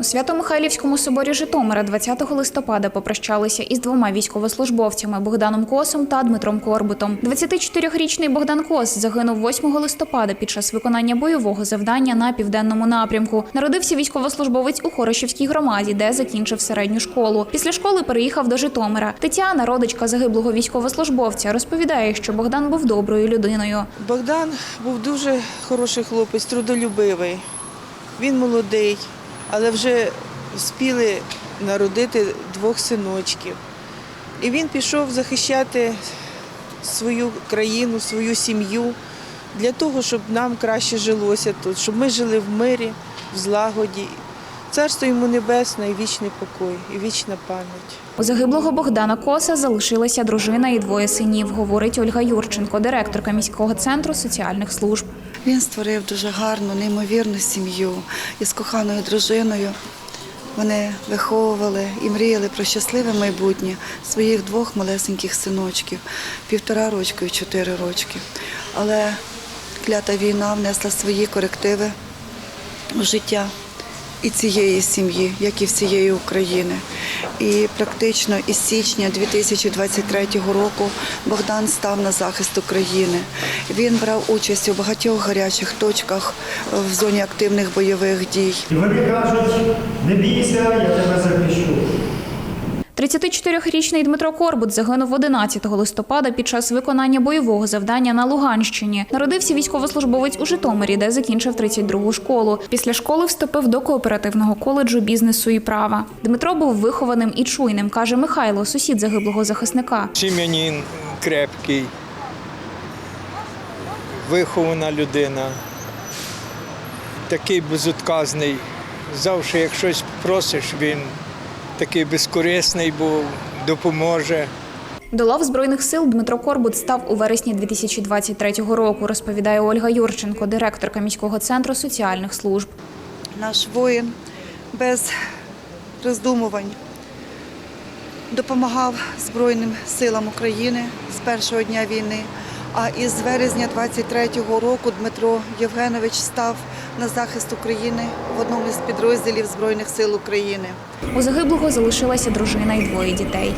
У Свято-Михайлівському соборі Житомира 20 листопада попрощалися із двома військовослужбовцями Богданом Косом та Дмитром Корбутом. 24-річний Богдан Кос загинув 8 листопада під час виконання бойового завдання на південному напрямку. Народився військовослужбовець у Хорошівській громаді, де закінчив середню школу. Після школи переїхав до Житомира. Тетяна, родичка загиблого військовослужбовця, розповідає, що Богдан був доброю людиною. Богдан був дуже хороший хлопець, трудолюбивий. Він молодий, але вже спіли народити двох синочків. І він пішов захищати свою країну, свою сім'ю для того, щоб нам краще жилося тут, щоб ми жили в мирі, в злагоді. Царство йому небесне і вічний покой, і вічна пам'ять. У загиблого Богдана Коса залишилася дружина і двоє синів, говорить Ольга Юрченко, директорка міського центру соціальних служб. Він створив дуже гарну, неймовірну сім'ю із коханою дружиною. Вони виховували і мріяли про щасливе майбутнє своїх двох малесеньких синочків, півтора рочки і чотири рочки. Але клята війна внесла свої корективи в життя і цієї сім'ї, як і всієї України. І практично із січня 2023 року Богдан став на захист України. Він брав участь у багатьох гарячих точках в зоні активних бойових дій. Вони кажуть, не бійся, я тебе захищу. 34-річний Дмитро Корбут загинув 11 листопада під час виконання бойового завдання на Луганщині. Народився військовослужбовець у Житомирі, де закінчив 32-гу школу. Після школи вступив до кооперативного коледжу бізнесу і права. Дмитро був вихованим і чуйним, каже Михайло, сусід загиблого захисника. Сім'янин крепкий, вихована людина, такий безотказний. Завжди, як щось просиш, він такий безкорисний був, допоможе. До лав збройних сил Дмитро Корбут став у вересні 2023 року, розповідає Ольга Юрченко, директорка міського центру соціальних служб. Наш воїн без роздумувань допомагав Збройним силам України з першого дня війни. А із вересня 23-го року Дмитро Євгенович став на захист України в одному із підрозділів Збройних сил України. У загиблого залишилася дружина і двоє дітей.